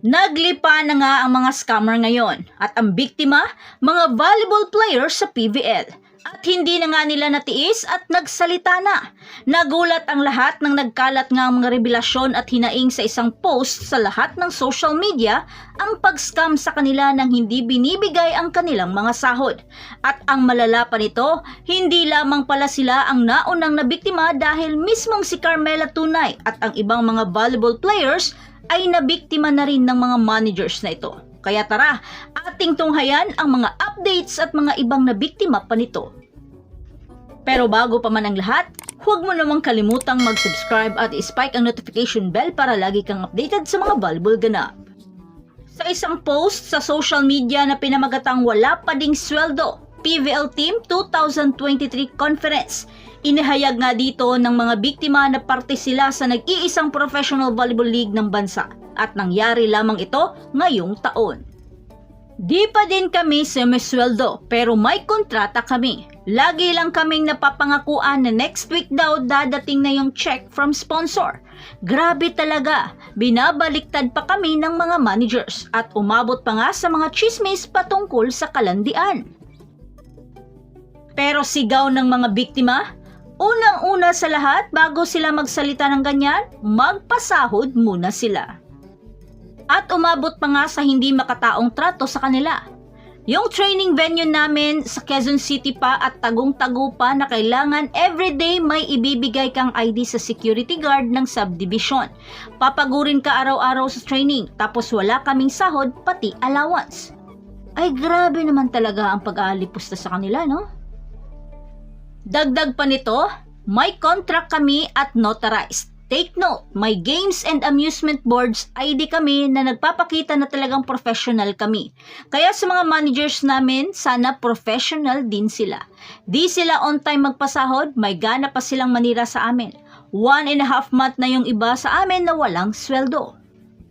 Naglipa na nga ang mga scammer ngayon at ang biktima, mga volleyball players sa PVL. At hindi na nga nila natiis at nagsalita na. Nagulat ang lahat nang nagkalat nga ang mga revelasyon at hinaing sa isang post sa lahat ng social media ang pag-scam sa kanila nang hindi binibigay ang kanilang mga sahod. At ang malala pa nito, hindi lamang pala sila ang naunang nabiktima dahil mismong si Carmela Tunay at ang ibang mga volleyball players ay nabiktima na rin ng mga managers na ito. Kaya tara, ating tunghayan ang mga updates at mga ibang nabiktima pa nito. Pero bago pa man ang lahat, huwag mo namang kalimutang mag-subscribe at spike ang notification bell para lagi kang updated sa mga valuable ganap. Sa isang post sa social media na pinamagatang wala pa ding sweldo, PVL Team 2023 Conference, inihayag nga dito ng mga biktima na parte sila sa nag-iisang professional volleyball league ng bansa at nangyari lamang ito ngayong taon. Di pa din kami semisweldo pero may kontrata kami. Lagi lang kaming napapangakuan na next week daw dadating na yung check from sponsor. Grabe talaga, binabaliktad pa kami ng mga managers at umabot pa nga sa mga chismis patungkol sa kalandian. Pero sigaw ng mga biktima, unang-una sa lahat bago sila magsalita ng ganyan, magpasahod muna sila. At umabot pa nga sa hindi makataong trato sa kanila. Yung training venue namin sa Quezon City pa at tagong-tago pa na kailangan everyday may ibibigay kang ID sa security guard ng subdivision. Papagurin ka araw-araw sa training tapos wala kaming sahod pati allowance. Ay grabe naman talaga ang pag-aalipusta sa kanila, no? Dagdag pa nito, may contract kami at notarized. Take note, may games and amusement boards ID kami na nagpapakita na talagang professional kami. Kaya sa mga managers namin, sana professional din sila. Di sila on time magpasahod, may gana pa silang manira sa amin. One and a half month na yung iba sa amin na walang sweldo.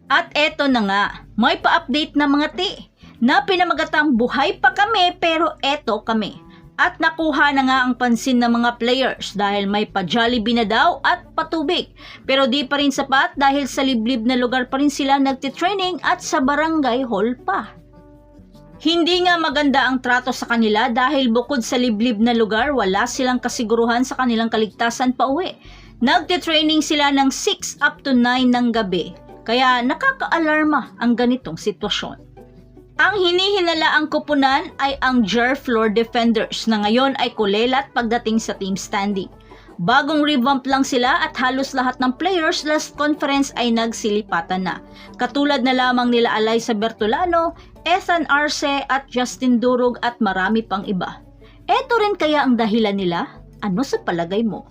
At eto na nga, may pa-update na mga ti na pinamagatang buhay pa kami pero eto kami. At nakuha na nga ang pansin ng mga players dahil may pa-Jollibee na daw at patubig. Pero di pa rin sapat dahil sa liblib na lugar pa rin sila nagtitraining at sa barangay hall pa. Hindi nga maganda ang trato sa kanila dahil bukod sa liblib na lugar, wala silang kasiguruhan sa kanilang kaligtasan pa uwi. Nagtitraining sila ng 6 up to 9 ng gabi. Kaya nakaka-alarma ang ganitong sitwasyon. Ang hinihinalaang kupunan ay ang Jer Floor Defenders na ngayon ay kulelat pagdating sa team standing. Bagong revamp lang sila at halos lahat ng players last conference ay nagsilipatan na. Katulad na lamang nila Alaysa Bertolano, Ethan Arce at Justin Durog at marami pang iba. Eto rin kaya ang dahilan nila? Ano sa palagay mo?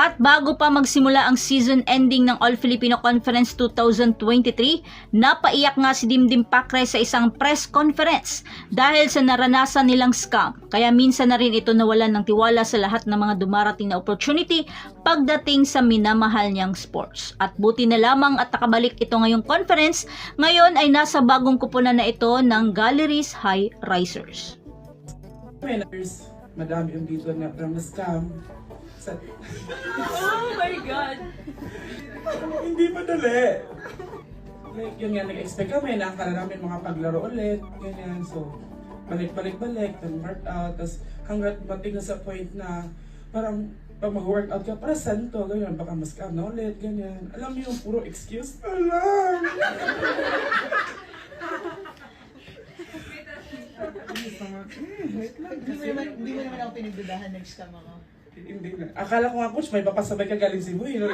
At bago pa magsimula ang season ending ng All Filipino Conference 2023, napaiyak nga si Dimdim Pakre sa isang press conference dahil sa naranasan nilang scam. Kaya minsan na rin ito nawalan ng tiwala sa lahat ng mga dumarating na opportunity pagdating sa minamahal niyang sports. At buti na lamang at nakabalik ito ngayong conference, ngayon ay nasa bagong kupunan na ito ng Galleries High Risers. Winners, madami yung dito na from the scam. Sa, Oh my God! hindi madali. Like, yun nga, nag-expect kami na akala namin mga paglaro ulit, ganyan. So, balik-balik-balik, then workout, tapos hanggat mating na sa point na parang pag mag-workout ka, para saan to? Ganyan, baka mas scam na ulit, ganyan. Alam mo yung puro excuse na lang. Hmm, Hindi mo naman, ako pinagdudahan nag-scam ako. Hindi na. Akala ko nga, coach, may papasabay ka galing Cebu. Know,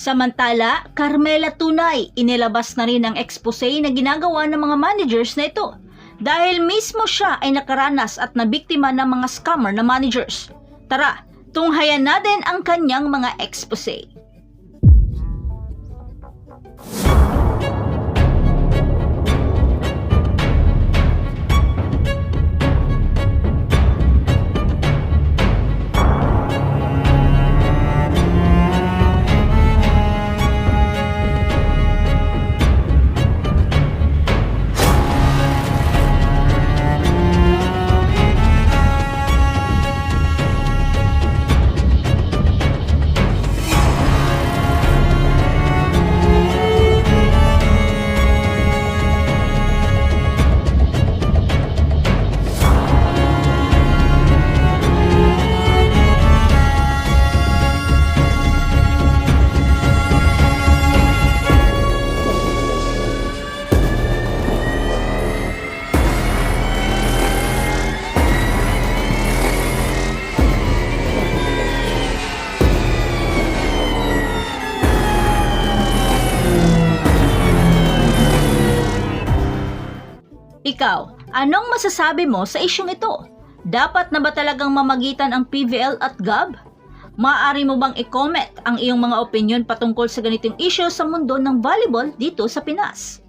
Samantala, Carmela Tunay, inilabas na rin ang expose na ginagawa ng mga managers na ito. Dahil mismo siya ay nakaranas at nabiktima ng mga scammer na managers. Tara, tunghayan natin ang kanyang mga expose. Ikaw, anong masasabi mo sa isyong ito? Dapat na ba talagang mamagitan ang PVL at GAB? Maaari mo bang i-comment ang iyong mga opinion patungkol sa ganitong isyo sa mundo ng volleyball dito sa Pinas?